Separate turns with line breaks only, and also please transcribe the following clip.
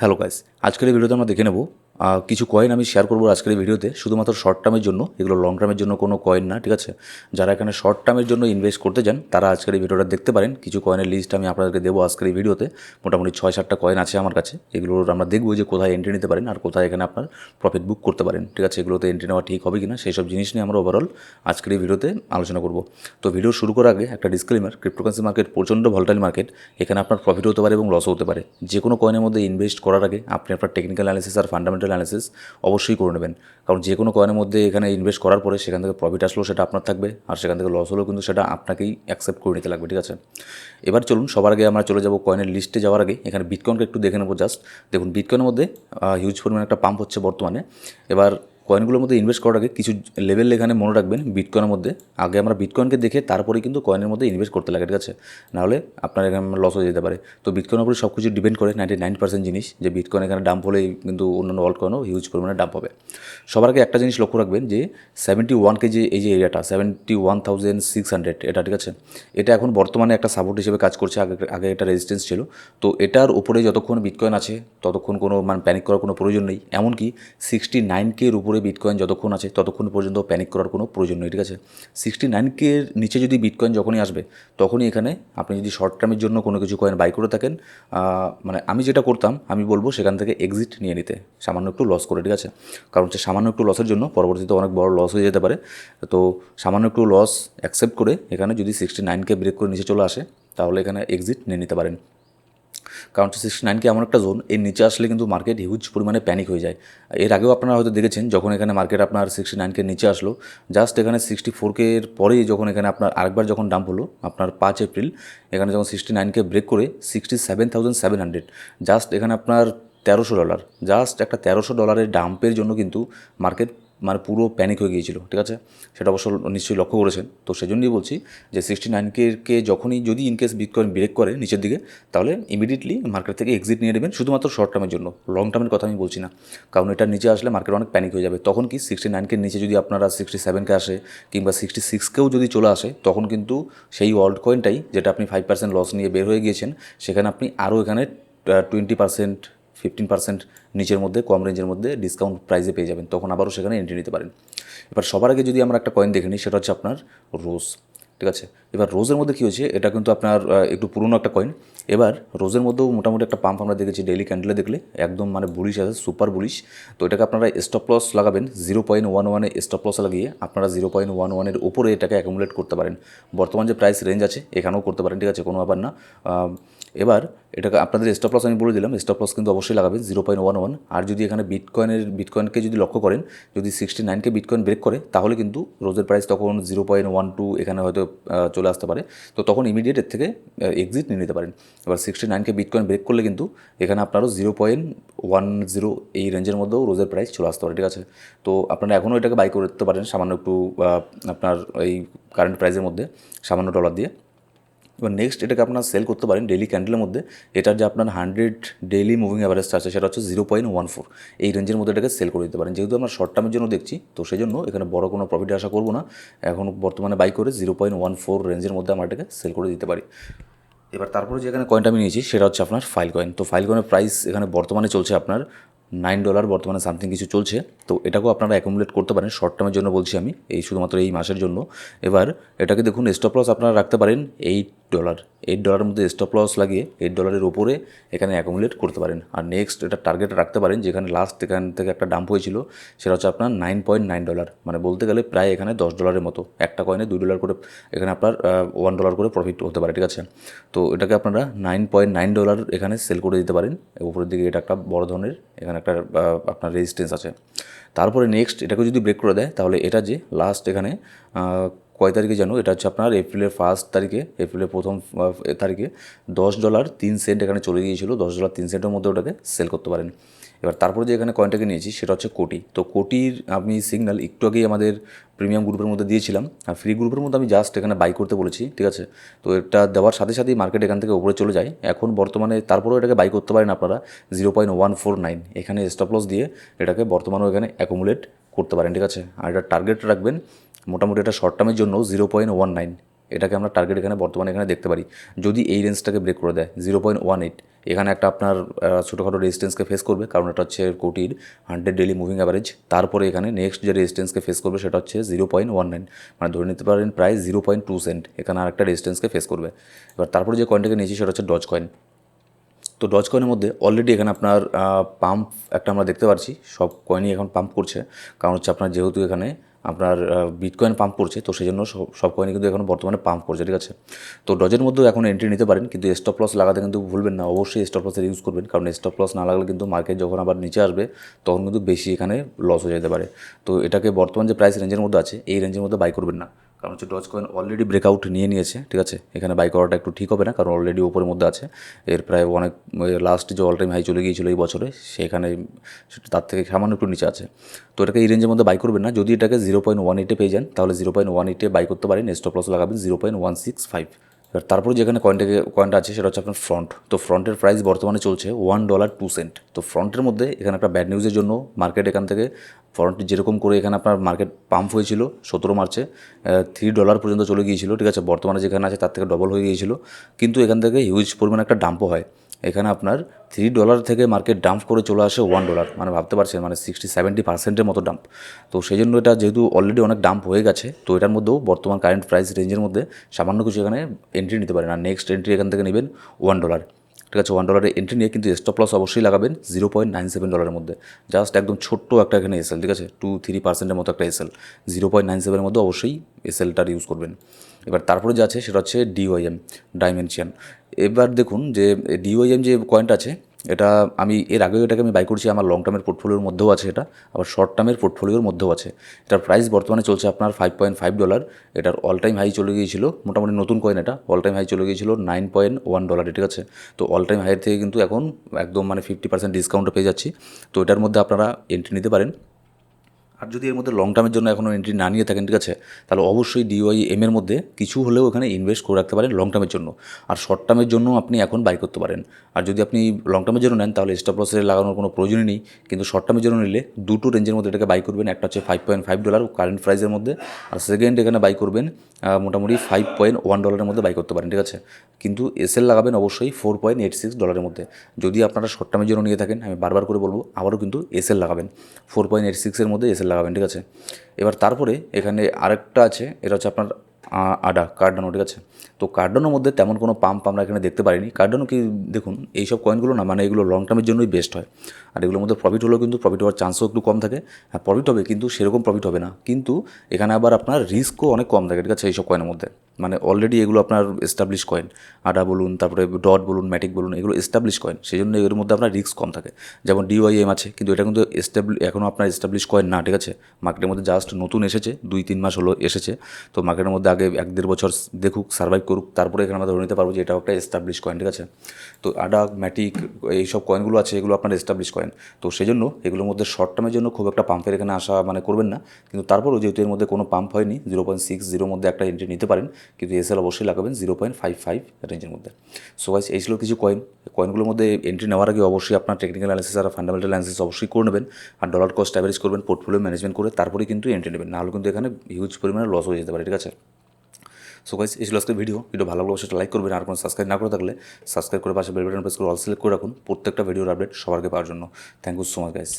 Hello guys আজকের ভিডিওতে আমরা দেখে নেব কিছু কয়েন আমি শেয়ার করব আজকের ভিডিওতে শুধুমাত্র শর্ট টার্মের জন্য, এগুলো লং টার্মের জন্য কোনো কয়েন না, ঠিক আছে? যারা এখানে শর্ট টার্মের জন্য ইনভেস্ট করতে চান, তারা আজকের এই ভিডিওটা দেখতে পারেন। কিছু কয়েনের লিস্ট আমি আপনাদেরকে দেবো আজকের এই ভিডিওতে মোটামুটি ছয়, সাতটা কয়েন আছে আমার কাছে। এগুলোর আমরা দেখব যে কোথায় এন্ট্রি নিতে পারেন আর কোথায় এখানে আপনার প্রফিট বুক করতে পারেন, ঠিক আছে? এগুলোতে এন্ট্রি নেওয়া ঠিক হবে কিনা, সেই সব জিনিস নিয়ে আমরা ওভারঅল আজকের এই ভিডিওতে আলোচনা করব। তো ভিডিও শুরু করার আগে একটা ডিসক্লেমার ক্রিপ্টোকারেন্সি মার্কেট প্রচণ্ড ভলটাইল মার্কেট এখানে আপনার প্রফিট হতে পারে এবং লসও হতে পারে। যে কোনো কয়েনের মধ্যে ইনভেস্ট করার আগে আপনি আপনার টেকনিক্যাল অ্যানালিসিস আর ফান্ডামেন্টাল অ্যানালিসিস অবশ্যই করে নেবেন। কারণ যে কোনো কয়েনের মধ্যে এখানে ইনভেস্ট করার পরে সেখান থেকে প্রফিট আসলেও সেটা আপনার থাকবে, আর সেখান থেকে লস হলেও কিন্তু সেটা আপনাকেই অ্যাকসেপ্ট করে নিতে লাগবে, ঠিক আছে? এবার চলুন, সবার আগে আমরা চলে যাব কয়েনের লিস্টে যাওয়ার আগে। এখানে বিটকয়েনকে একটু দেখে নেব জাস্ট দেখুন বিটকয়েনের মধ্যে হিউজ পরিমাণে একটা পাম্প হচ্ছে বর্তমানে। এবার কয়েনগুলোর মধ্যে ইনভেস্ট করার আগে কিছু লেভেল এখানে মনে রাখবেন বিটকয়েনের মধ্যে। আগে আমরা বিটকয়েনকে দেখে তারপরে কিন্তু কয়েনের মধ্যে ইনভেস্ট করতে লাগে, ঠিক আছে? নাহলে আপনার এখানে লস হয়ে যেতে পারে। তো বিটকয়েনের উপরে সব কিছু ডিপেন্ড করে নাইনটি নাইন পার্সেন্ট জিনিস, যে বিটকয়েন এখানে ডাম্প হলেই কিন্তু অন্যান্য অল্ট কয়েনও হিউজ পরিমাণে ডাম্প হবে। সবার আগে একটা জিনিস লক্ষ্য রাখবেন যে সেভেন্টি ওয়ান কেজি এই যে এরিয়াটা seventy one thousand six hundred এটা, ঠিক আছে? এটা এখন বর্তমানে একটা সাপোর্ট হিসেবে কাজ করছে, আগে আগে এটা রেজিস্ট্যান্স ছিল। তো এটার উপরে যতক্ষণ বিটকয়েন আছে, ততক্ষণ কোনো মানে প্যানিক করার কোনো প্রয়োজন নেই। এমনকি সিক্সটি নাইন কের উপরে বিটকয়েন যতক্ষণ আছে, ততক্ষণ পর্যন্ত প্যানিক করার কোনো প্রয়োজন নেই, ঠিক আছে? সিক্সটি নাইন কের নিচে যদি বিটকয়েন যখনই আসবে, তখনই এখানে আপনি যদি শর্ট টার্মের জন্য কোনো কিছু কয়েন বাই করে থাকেন মানে আমি যেটা করতাম, আমি বলব সেখান থেকে এক্সিট নিয়ে নিতে, সামান্য একটু লস করে, ঠিক আছে? কারণ হচ্ছে সামান্য একটু লসের জন্য পরবর্তীতে অনেক বড় লস হয়ে যেতে পারে। তো সামান্য একটু লস অ্যাকসেপ্ট করে এখানে যদি সিক্সটি নাইনকে ব্রেক করে নিচে চলে আসে, তাহলে এখানে এক্সিট নিয়ে নিতে পারেন। কারণ সিক্সটি নাইনকে এমন একটা জোন এর নিচে আসলে কিন্তু মার্কেট হিউজ পরিমাণে প্যানিক হয়ে যায়। এর আগেও আপনারা হয়তো দেখেছেন, যখন এখানে মার্কেট আপনার সিক্সটি নাইনকে নিচে আসলো জাস্ট এখানে সিক্সটি ফোরকে পরেই যখন এখানে আপনার আরেকবার যখন ডাম্প হলো, আপনার পাঁচ এপ্রিল, এখানে যখন সিক্সটি নাইনকে ব্রেক করে sixty seven thousand seven hundred just এখানে আপনার তেরোশো ডলার জাস্ট একটা তেরোশো ডলারের ডাম্পের জন্য কিন্তু মার্কেট মানে পুরো প্যানিক হয়ে গিয়েছিল, ঠিক আছে? সেটা অবশ্য নিশ্চয়ই লক্ষ্য করেছেন। তো সেজন্যই বলছি যে সিক্সটি নাইনকে যখনই যদি ইনকেস বিটকয়েন ব্রেক করে নিচের দিকে, তাহলে ইমিডিয়েটলি মার্কেট থেকে এক্সিট নিয়ে নেবেন শুধুমাত্র শর্ট টার্মের জন্য। লং টার্মের কথা আমি বলছি না। কারণ এটার নিচে আসলে মার্কেট অনেক প্যানিক হয়ে যাবে। তখন কি সিক্সটি নাইনকে নিচে যদি আপনারা সিক্সটি সেভেনকে আসে কিংবা সিক্সটি সিক্সকেও যদি চলে আসে, তখন কিন্তু সেই ওয়ার্ল্ড কয়েনটাই যেটা আপনি ফাইভ পার্সেন্ট লস নিয়ে বের হয়ে গিয়েছেন, সেখানে আপনি আরও এখানে টোয়েন্টি পার্সেন্ট ফিফটিন পার্সেন্ট নিচের মধ্যে, কম রেঞ্জের মধ্যে ডিসকাউন্ট প্রাইসে পেয়ে যাবেন। তখন আবারও সেখানে এন্ট্রি নিতে পারেন। এবার সবার আগে যদি আমরা একটা কয়েন দেখে নিই, সেটা হচ্ছে আপনার রোজ ঠিক আছে? এবার রোজের মধ্যে কী হয়েছে? এটা কিন্তু আপনার একটু পুরনো একটা কয়েন এবার রোজের মধ্যেও মোটামুটি একটা পাম্প আমরা দেখেছি ডেইলি ক্যান্ডেলে দেখলে, একদম মানে বুলিশ আছে সুপার বুলিশ তো এটাকে আপনারা স্টপ লস লাগাবেন জিরো পয়েন্ট ওয়ান ওয়ানে স্টপ লস লাগিয়ে আপনারা জিরো পয়েন্ট ওয়ান ওয়ানের উপরে এটাকে অ্যাকুমুলেট করতে পারেন। বর্তমান যে প্রাইস রেঞ্জ আছে, এখানেও করতে পারেন, ঠিক আছে? কোনো ব্যাপার না। এবার এটাকে আপনাদের স্টপ লস আমি বলে দিলাম স্টপ লস কিন্তু অবশ্যই লাগাবে জিরো পয়েন্ট ওয়ান ওয়ান আর যদি এখানে বিটকয়েনের বিটকয়েনকে যদি লক্ষ্য করেন, যদি সিক্সটি নাইনকে বিটকয়েন ব্রেক করে, তাহলে কিন্তু রোজের প্রাইস তখন জিরো পয়েন্ট ওয়ান টু এখানে হয়তো চলে আসতে পারে। তো তখন ইমিডিয়েট এর থেকে এক্সিট নিয়ে নিতে পারেন। এবার সিক্সটি নাইনকে বিটকয়েন ব্রেক করলে কিন্তু এখানে আপনারও জিরো পয়েন্ট ওয়ান জিরো এই রেঞ্জের মধ্যেও রোজের প্রাইস চলে আসতে পারে, ঠিক আছে? তো আপনারা এখনও এটাকে বাই করতে পারেন, সামান্য একটু আপনার এই কারেন্ট প্রাইসের মধ্যে, সামান্য ডলার দিয়ে। এবার নেক্সট এটাকে আপনার সেল করতে পারেন ডেইলি ক্যান্ডেলের মধ্যে। এটার যে আপনার হান্ড্রেড ডেইলি মুভিং অ্যাভারেজটা আছে, সেটা হচ্ছে জিরো পয়েন্ট ওয়ান ফোর এই রেঞ্জের মধ্যে এটাকে সেল করে দিতে পারেন। যেহেতু আমরা শর্ট টার্মের জন্য দেখছি, তো সেই জন্য এখানে বড় কোনো প্রফিট আশা করব না। এখন বর্তমানে বাই করে জিরো পয়েন্ট ওয়ান ফোর রেঞ্জের মধ্যে আমরা এটাকে সেল করে দিতে পারি। এবার তারপরে যেখানে কয়েনটা আমি নিয়েছি, সেটা হচ্ছে আপনার ফাইল কয়েন তো ফাইল কয়েনের প্রাইস এখানে বর্তমানে চলছে আপনার নাইন ডলার বর্তমানে সামথিং কিছু চলছে। তো এটাকেও আপনারা অ্যাকুমুলেট করতে পারেন। শর্ট টার্মের জন্য বলছি আমি, এই শুধুমাত্র এই মাসের জন্য। এবার এটাকে দেখুন স্টপ লস আপনারা রাখতে পারেন এইট ডলার এইট ডলারের মধ্যে স্টপ লস লাগিয়ে এইট ডলারের ওপরে এখানে অ্যাকুমুলেট করতে পারেন। আর নেক্সট এটা টার্গেট রাখতে পারেন, যেখানে লাস্ট এখান থেকে একটা ডাম্প হয়েছিল, সেটা হচ্ছে আপনার নাইন পয়েন্ট নাইন ডলার মানে বলতে গেলে প্রায় এখানে দশ ডলারের মতো। একটা কয়েনে দুই ডলার করে, এখানে আপনার ওয়ান ডলার করে প্রফিট হতে পারে, ঠিক আছে? তো এটাকে আপনারা নাইন পয়েন্ট নাইন ডলার এখানে সেল করে দিতে পারেন। উপরের দিকে এটা একটা বড় ধরনের এখানে একটা আপনার রেজিস্ট্যান্স আছে। তারপরে নেক্সট এটাকে যদি ব্রেক করে দেয়, তাহলে এটা যে লাস্ট এখানে কয় তারিখে জানো? এটা হচ্ছে আপনার এপ্রিলের ফার্স্ট তারিখে এপ্রিলের প্রথম তারিখে দশ ডলার তিন সেন্ট এখানে চলে গিয়েছিল। দশ ডলার তিন সেন্টের মধ্যে ওটাকে সেল করতে পারেন। এবার তারপরে যে এখানে কয়েনটাকে নিয়েছি, সেটা হচ্ছে কোটি। তো কোটির আমি সিগন্যাল একটু আগেই আমাদের প্রিমিয়াম গ্রুপের মধ্যে দিয়েছিলাম। আর ফ্রি গ্রুপের মধ্যে আমি জাস্ট এখানে বাই করতে বলেছি, ঠিক আছে? তো এটা দেওয়ার সাথে সাথেই মার্কেট এখান থেকে উপরে চলে যায়। এখন বর্তমানে তারপরেও এটাকে বাই করতে পারেন আপনারা zero point one four nine এখানে স্টপ লস দিয়ে এটাকে বর্তমানেও এখানে অ্যাকুমুলেট করতে পারেন, ঠিক আছে? আর এটা টার্গেট রাখবেন মোটামুটি এটা শর্ট টার্মের জন্য জিরো পয়েন্ট ওয়ান নাইন এটাকে আমরা টার্গেট এখানে, বর্তমানে এখানে দেখতে পারি। যদি এই রেঞ্জটাকে ব্রেক করে দেয় জিরো পয়েন্ট ওয়ান এইট এখানে একটা আপনার ছোটোখাটো রেজিস্টেন্সকে ফেস করবে, কারণ এটা হচ্ছে কোটির হান্ড্রেড ডেলি মুভিং অ্যাভারেজ তারপরে এখানে নেক্সট যে রেজিস্টেন্সকে ফেস করবে, সেটা হচ্ছে জিরো পয়েন্ট ওয়ান নাইন মানে ধরে নিতে পারেন প্রায় জিরো পয়েন্ট টু সেন্ট এখানে আরেকটা রেজিস্টেন্সকে ফেস করবে। এবার তারপরে যে কয়েনটাকে নিয়েছি, সেটা হচ্ছে ডজ কয়েন তো ডজ কয়েনের মধ্যে অলরেডি এখানে আপনার পাম্প একটা আমরা দেখতে পাচ্ছি সব কয়েনই এখন পাম্প করছে, কারণ হচ্ছে আপনার যেহেতু এখানে আপনার বিটকয়েন পাম্প করছে, তো সেই জন্য সব কয়েনই কিন্তু এখন বর্তমানে পাম্প করছে, ঠিক আছে? তো ডজের মধ্যেও এখন এন্ট্রি নিতে পারেন, কিন্তু স্টপ লস লাগাতে কিন্তু ভুলবেন না, অবশ্যই স্টপ লসের ইউজ করবেন, কারণ স্টপ লস না লাগলে কিন্তু মার্কেট যখন আবার নিচে আসবে, তখন কিন্তু বেশি এখানে লস হয়ে যেতে পারে। তো এটাকে বর্তমান যে প্রাইস রেঞ্জের মধ্যে আছে, এই রেঞ্জের মধ্যে বাই করবেন না। কারণ হচ্ছে ডজ কয়েন অলরেডি ব্রেকআউট নিয়ে নিয়েছে, ঠিক আছে? এখানে বাই করাটা একটু ঠিক হবে না, কারণ অলরেডি ওপরের মধ্যে আছে। এর প্রায় অনেক লাস্ট যে অল টাইম হাই চলে গিয়েছিল এই বছরে, সেখানে তার থেকে সামান্য একটু নিচে আছে। তো এটাকে এই রেঞ্জের মধ্যে বাই করবেন না, যদি এটাকে জিরো পয়েন্ট ওয়ান এইটে পেয়ে যান, তাহলে জিরো পয়েন্ট ওয়ান এইটে বাই করতে পারেন স্টপ লস লাগাবেন zero point one six five এবার তারপরে যেখানে কয়েনটাকে কয়েনটা আছে সেটা হচ্ছে আপনার ফ্রন্ট তো ফ্রন্টের প্রাইস বর্তমানে চলছে ওয়ান ডলার টু সেন্ট তো ফ্রন্টের মধ্যে এখানে একটা ব্যাড নিউজের জন্য মার্কেট এখান থেকে ফ্রন্ট যেরকম করে এখানে আপনার মার্কেট পাম্প হয়েছিল সতেরো মার্চে থ্রি ডলার পর্যন্ত চলে গিয়েছিল, ঠিক আছে? বর্তমানে যেখানে আছে তার থেকে ডবল হয়ে গিয়েছিল। কিন্তু এখান থেকে হিউজ পরিমাণে একটা ডাম্পও হয়। এখানে আপনার থ্রি ডলার থেকে মার্কেট ডাম্প করে চলে আসে ওয়ান ডলার মানে ভাবতে পারছেন মানে সিক্সটি সেভেন্টি পার্সেন্টের মতো ডাম্প তো সেই জন্য এটা যেহেতু অলরেডি অনেক ডাম্প হয়ে গেছে, তো এটার মধ্যেও বর্তমান কারেন্ট প্রাইস রেঞ্জের মধ্যে সামান্য কিছু এখানে এন্ট্রি নিতে পারেন। আর নেক্সট এন্ট্রি এখান থেকে নেবেন ওয়ান ডলার ঠিক আছে ওয়ান ডলারের এন্ট্রি নিয়ে কিন্তু স্টপ লস অবশ্যই লাগাবেন জিরো পয়েন্ট নাইন সেভেন ডলারের মধ্যে। জাস্ট একদম ছোট্ট একটা এখানে এসএল ঠিক আছে? টু থ্রি পার্সেন্টের মতো একটা এসএল জিরো পয়েন্ট নাইন সেভেনের মধ্যে অবশ্যই এসএলটার ইউজ করবেন। এবার তারপরে যে আছে সেটা হচ্ছে ডিওয়াইএম ডাইমেনশিয়ান এবার দেখুন যে ডিওয়াইএম যে কয়েনটা আছে, এটা আমি এর আগেও এটাকে আমি বাই করছি, আমার লং টার্মের পোর্টফোলিওর মধ্যেও আছে এটা, আবার শর্ট টার্মের পোর্টফোলিওর মধ্যেও আছে। এটার প্রাইস বর্তমানে চলছে আপনার ফাইভ পয়েন্ট ফাইভ ডলার এটার অল টাইম হাই চলে গিয়েছিল, মোটামুটি নতুন কয়েন এটা অল টাইম হাই চলে গিয়েছিল নাইন পয়েন্ট ওয়ান ডলারে ঠিক আছে? তো অল টাইম হাইয়ের থেকে কিন্তু এখন একদম মানে ফিফটি পার্সেন্ট ডিসকাউন্টে পেয়ে যাচ্ছি। তো এটার মধ্যে আপনারা এন্ট্রি নিতে পারেন। আর যদি এর মধ্যে লং টার্মের জন্য এখনও এন্ট্রি না নিয়ে থাকেন, ঠিক আছে, তাহলে অবশ্যই ডিওয়াই এম এর মধ্যে কিছু হলেও এখানে ইনভেস্ট করে রাখতে পারেন লং টার্মের জন্য। আর শর্ট টার্মের জন্য আপনি এখন বাই করতে পারেন। আর যদি আপনি লং টার্মের জন্য নেন, তাহলে স্টপ লসে লাগানোর কোনো প্রয়োজনই নেই। কিন্তু শর্ট টার্মের জন্য নিলে দুটো রেঞ্জের মধ্যে এটাকে বাই করবেন। একটা হচ্ছে five point five dollar current প্রাইসের মধ্যে। আর সেকেন্ড এখানে বাই করবেন মোটামুটি ফাইভ পয়েন্ট ওয়ান ডলারের মধ্যে বাই করতে পারেন, ঠিক আছে। কিন্তু এসএল লাগাবেন অবশ্যই ফোর পয়েন্ট এইট সিক্স ডলারের মধ্যে। যদি আপনারা শর্ট টার্মের জন্য নিয়ে থাকেন, আমি বারবার করে বলব, আবারও কিন্তু এসএল লাগাবেন। ফোর পয়েন্ট এইট সিক্সের মধ্যে এসএল লাগাবেন, ঠিক আছে? এবার তারপরে এখানে আরেকটা আছে, এটা হচ্ছে আপনার আডা কার্ডানো, ঠিক আছে? তো কার্ডানোর মধ্যে তেমন কোনো পাম্প আমরা এখানে দেখতে পারিনি। কার্ডানো কি, দেখুন, এইসব কয়েনগুলো না মানে এগুলো লং টার্মের জন্যই বেস্ট হয়। আর এগুলোর মধ্যে প্রফিট হলেও কিন্তু প্রফিট হওয়ার চান্সও একটু কম থাকে। হ্যাঁ প্রফিট হবে, কিন্তু সেরকম প্রফিট হবে না। কিন্তু এখানে আবার আপনার রিস্কও অনেক কম থাকে, ঠিক আছে, এইসব কয়েনের মধ্যে। মানে অলরেডি এগুলো আপনার এস্টাবলিশ কয়েন আডা বলুন, তারপরে ডট বলুন ম্যাটিক বলুন, এগুলো এস্টাবলিশ কয়েন সেই জন্য এর মধ্যে আপনার রিস্ক কম থাকে। যেমন ডিওয়াইএম আছে, কিন্তু এটা কিন্তু এস্টাবলি এখনও আপনার এস্টাবলিশ কয়েন না, ঠিক আছে? মার্কেটের মধ্যে জাস্ট নতুন এসেছে, দুই তিন মাস হলো এসেছে। তো মার্কেটের মধ্যে আগে এক দেড় বছর দেখুক সার্ভাইভ করুক, তারপরে এখানে আমরা ধরে নিতে পারব যে এটাও একটা এস্টাবলিশ কয়েন ঠিক আছে? তো আডা ম্যাটিক এইসব কয়েনগুলো আছে, এগুলো আপনার এস্টাবলিশ কয়েন তো সেই জন্য এগুলোর মধ্যে শর্ট টার্মের জন্য খুব একটা পাম্পের এখানে আসা মানে করবেন না। কিন্তু তারপরও যেহেতু এর মধ্যে কোনো পাম্প হয়নি জিরো পয়েন্ট সিক্স জিরোর মধ্যে একটা এন্ট্রি নিতে পারেন কিন্তু এসএল অবশ্যই লাগাবেন জিরো পয়েন্ট ফাইভ ফাইভ রেঞ্জের মধ্যে। সো গাইস এই ছিল কিছু কয়েন কয়েনগুলোর মধ্যে এন্ট্রি নেওয়ার আগে অবশ্যই আপনার টেকনিক্যাল অ্যানালিসিস আর ফান্ডামেন্টাল অ্যানালিসিস অবশ্যই করে নেবেন আর ডলার কস্ট অ্যাভারেজ করবেন পোর্টফোলিও ম্যানেজমেন্ট করে তারপরে কিন্তু এন্ট্রি নেবেন। নাহলে কিন্তু এখানে হিউজ পরিমাণে লস হয়ে যেতে পারে, ঠিক আছে? সো গাইস এই ছিল আজকের ভিডিও ভিডিও ভালো লাগলে সেটা লাইক করবেন আর কোনো সাবস্ক্রাইব না করে থাকলে সাবস্ক্রাইব করে পাশে বেল বাটন প্রেস করে অল সিলেক্ট করে রাখুন। প্রত্যেকটা ভিডিওর আপডেট আগে পাওয়ার জন্য। Thank you so much guys